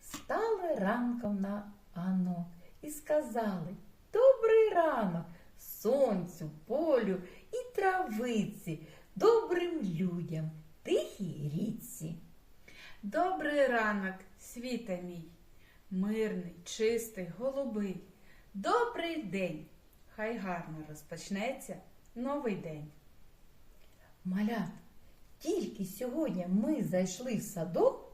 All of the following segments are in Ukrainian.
Стали ранком на ганок і сказали Добрий ранок сонцю, полю і травиці, добрим людям, тихій річці. Добрий ранок, світа мій, мирний, чистий, голубий. Добрий день! Хай гарно розпочнеться новий день. Малят, тільки сьогодні ми зайшли в садок,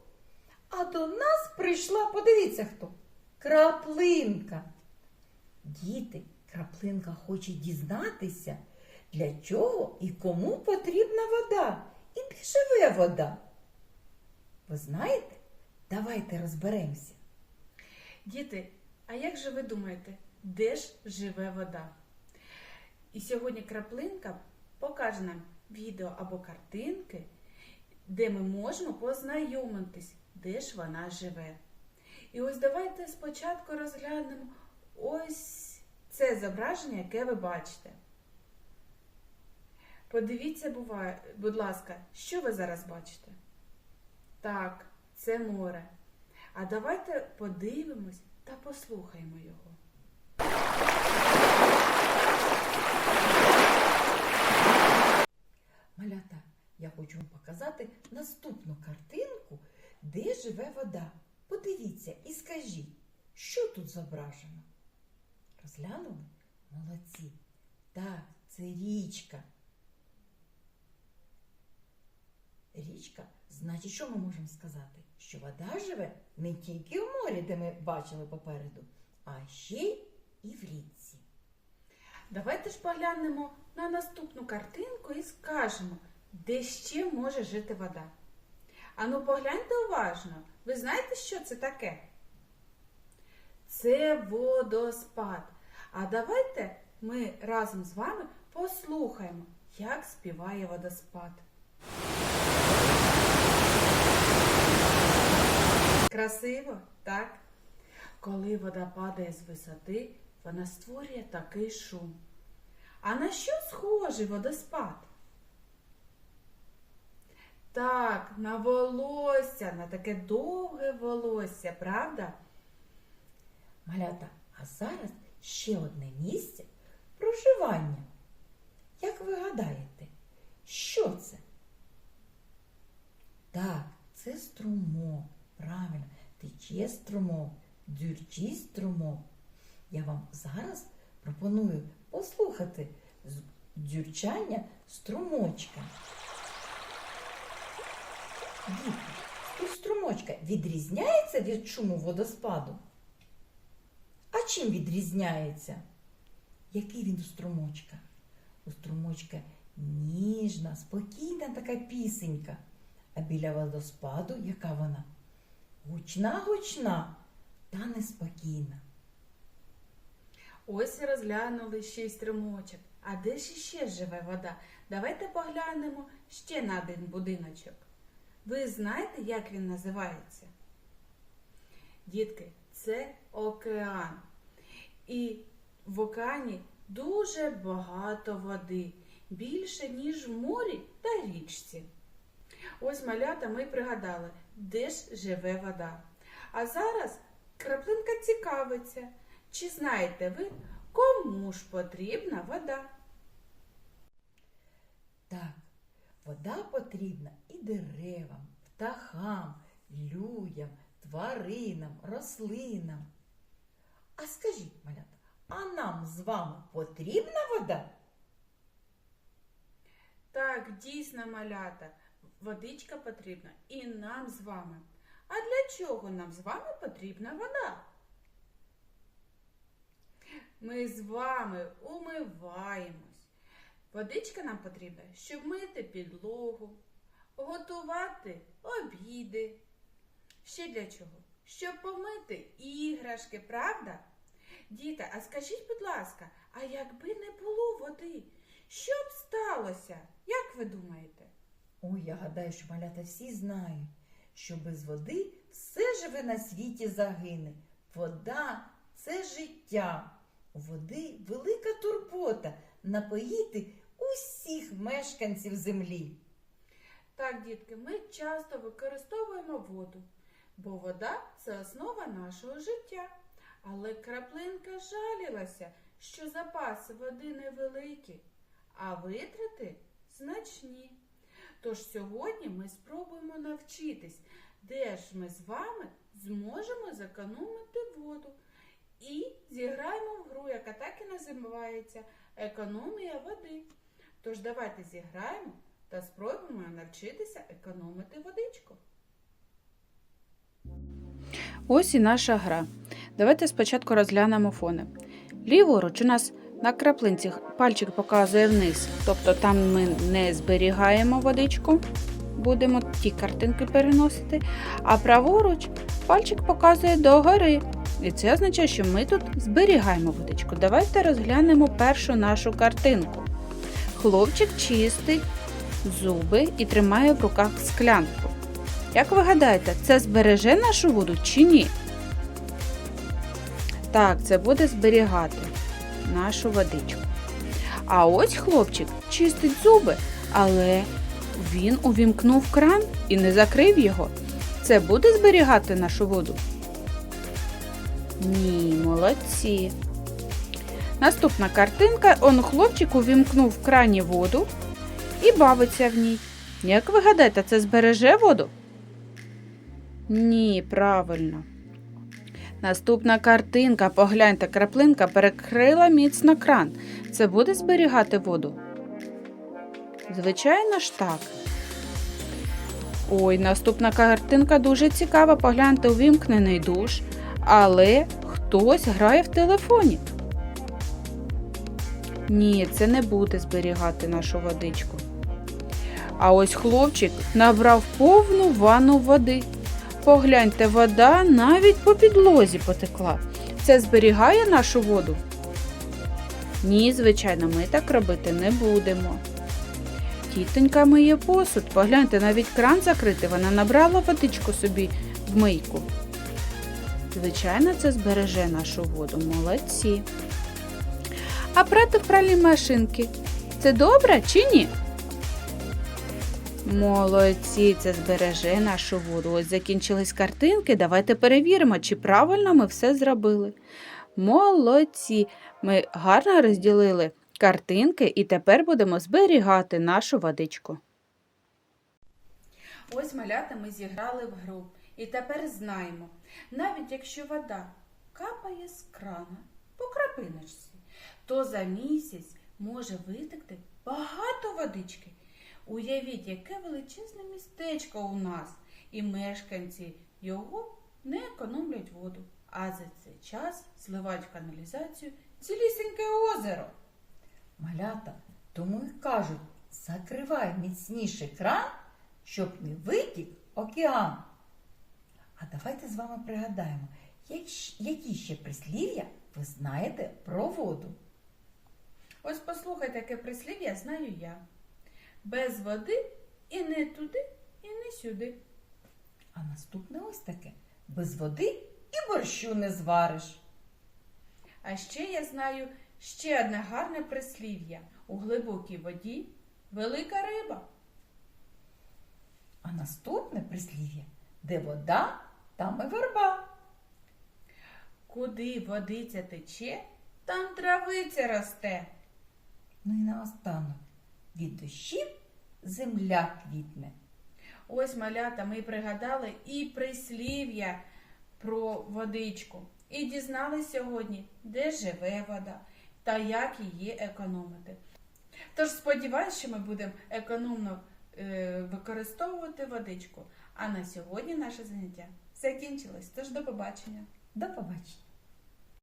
а до нас прийшла, подивіться хто, краплинка. Діти, краплинка хоче дізнатися, для чого і кому потрібна вода, і де живе вода. Ви знаєте? Давайте розберемося. Діти, а як же ви думаєте, де ж живе вода? І сьогодні краплинка покаже нам відео або картинки, де ми можемо познайомитись, де ж вона живе. І ось давайте спочатку розглянемо ось це зображення, яке ви бачите. Подивіться, будь ласка, що ви зараз бачите? Так, це море. А давайте подивимось та послухаємо його. Малята, я хочу вам показати наступну картинку, де живе вода. Подивіться і скажіть, що тут зображено? Розглянули? Молодці. Так, це річка. Річка, значить, що ми можемо сказати? Що вода живе не тільки в морі, де ми бачили попереду, а ще й і в річці. Давайте ж поглянемо на наступну картинку і скажемо, де ще може жити вода. Ану, погляньте уважно. Ви знаєте, що це таке? Це водоспад. А давайте ми разом з вами послухаємо, як співає водоспад. Красиво, так? Коли вода падає з висоти, вона створює такий шум. А на що схожий водоспад? Так, на волосся, на таке довге волосся, правда? Малята, а зараз ще одне місце проживання. Як ви гадаєте, що це? Так, це струмок. Правильно, тече струмок, дзюрчить струмок. Я вам зараз пропоную послухати дзюрчання струмочка. Діти, струмочка відрізняється від шуму водоспаду? А чим відрізняється? Який він у струмочка? У струмочка ніжна, спокійна така пісенька. А біля водоспаду яка вона? Гучна, гучна та неспокійна. Ось і розглянули ще й струмочок. А де ж іще живе вода? Давайте поглянемо ще на один будиночок. Ви знаєте, як він називається? Дітки, це океан. І в океані дуже багато води, більше, ніж в морі та річці. Ось малята ми пригадали, де ж живе вода. А зараз краплинка цікавиться, чи знаєте ви, кому ж потрібна вода? Так, вода потрібна і деревам, птахам, людям, тваринам, рослинам. А скажіть, малята, а нам з вами потрібна вода? Так, дійсно, малята, водичка потрібна і нам з вами. А для чого нам з вами потрібна вода? Ми з вами умиваємось. Водичка нам потрібна, щоб мити підлогу, готувати обіди. Ще для чого? Щоб помити іграшки, правда? Діти, а скажіть, будь ласка, а якби не було води, що б сталося? Як ви думаєте? Ой, я гадаю, що малята всі знають, що без води все живе на світі загине. Вода це життя. У води велика турбота напоїти усіх мешканців землі. Так, дітки, ми часто використовуємо воду, бо вода це основа нашого життя. Але краплинка жалілася, що запаси води невеликі, а витрати значні. Тож сьогодні ми спробуємо навчитись, де ж ми з вами зможемо зекономити воду. І зіграємо в гру, яка так і називається економія води. Тож давайте зіграємо та спробуємо навчитися економити водичку. Ось і наша гра. Давайте спочатку розглянемо фони. Ліворуч у нас на краплинці пальчик показує вниз, тобто там ми не зберігаємо водичку, будемо ті картинки переносити. А праворуч пальчик показує догори. І це означає, що ми тут зберігаємо водичку. Давайте розглянемо першу нашу картинку. Хлопчик чистить зуби і тримає в руках склянку. Як ви гадаєте, це збереже нашу воду чи ні? Так, це буде зберігати нашу водичку. А ось хлопчик чистить зуби, але він увімкнув кран і не закрив його. Це буде зберігати нашу воду? Ні, молодці. Наступна картинка. Он хлопчик увімкнув в крані воду і бавиться в ній. Як ви гадаєте, це збереже воду? Ні, правильно. Наступна картинка. Погляньте, краплинка перекрила міцно кран. Це буде зберігати воду? Звичайно ж так. Ой, наступна картинка дуже цікава. Погляньте, увімкнений душ, але хтось грає в телефоні. Ні, це не буде зберігати нашу водичку. А ось хлопчик набрав повну ванну води. Погляньте, вода навіть по підлозі потекла. Це зберігає нашу воду? Ні, звичайно, ми так робити не будемо. Тітонька миє посуд. Погляньте, навіть кран закритий, вона набрала водичку собі в мийку. Звичайно, це збереже нашу воду. Молодці. А прати в пральній машинки це добре чи ні? Молодці, це збереже нашу воду. Ось закінчились картинки. Давайте перевіримо, чи правильно ми все зробили. Молодці. Ми гарно розділили картинки і тепер будемо зберігати нашу водичку. Ось малята ми зіграли в гру. І тепер знаємо, навіть якщо вода капає з крана по крапиночці, то за місяць може витекти багато водички. Уявіть, яке величезне містечко у нас, і мешканці його не економлять воду, а за цей час зливають в каналізацію цілісіньке озеро. Малята, тому й кажуть, закривай міцніше кран, щоб не витік океан. А давайте з вами пригадаємо, які ще прислів'я ви знаєте про воду. Ось послухайте, яке прислів'я знаю я. Без води і не туди, і не сюди. А наступне ось таке: без води і борщу не звариш. А ще я знаю ще одне гарне прислів'я. У глибокій воді велика риба. А наступне прислів'я, де вода, там і верба. Куди водиця тече, там травиця росте. Ну і наостанок, від дощів земля квітне. Ось малята ми пригадали і прислів'я про водичку. І дізнались сьогодні, де живе вода та як її економити. Тож сподіваюся, що ми будемо економно е, використовувати водичку. А на сьогодні наше заняття закінчилось. Тож до побачення! До побачення.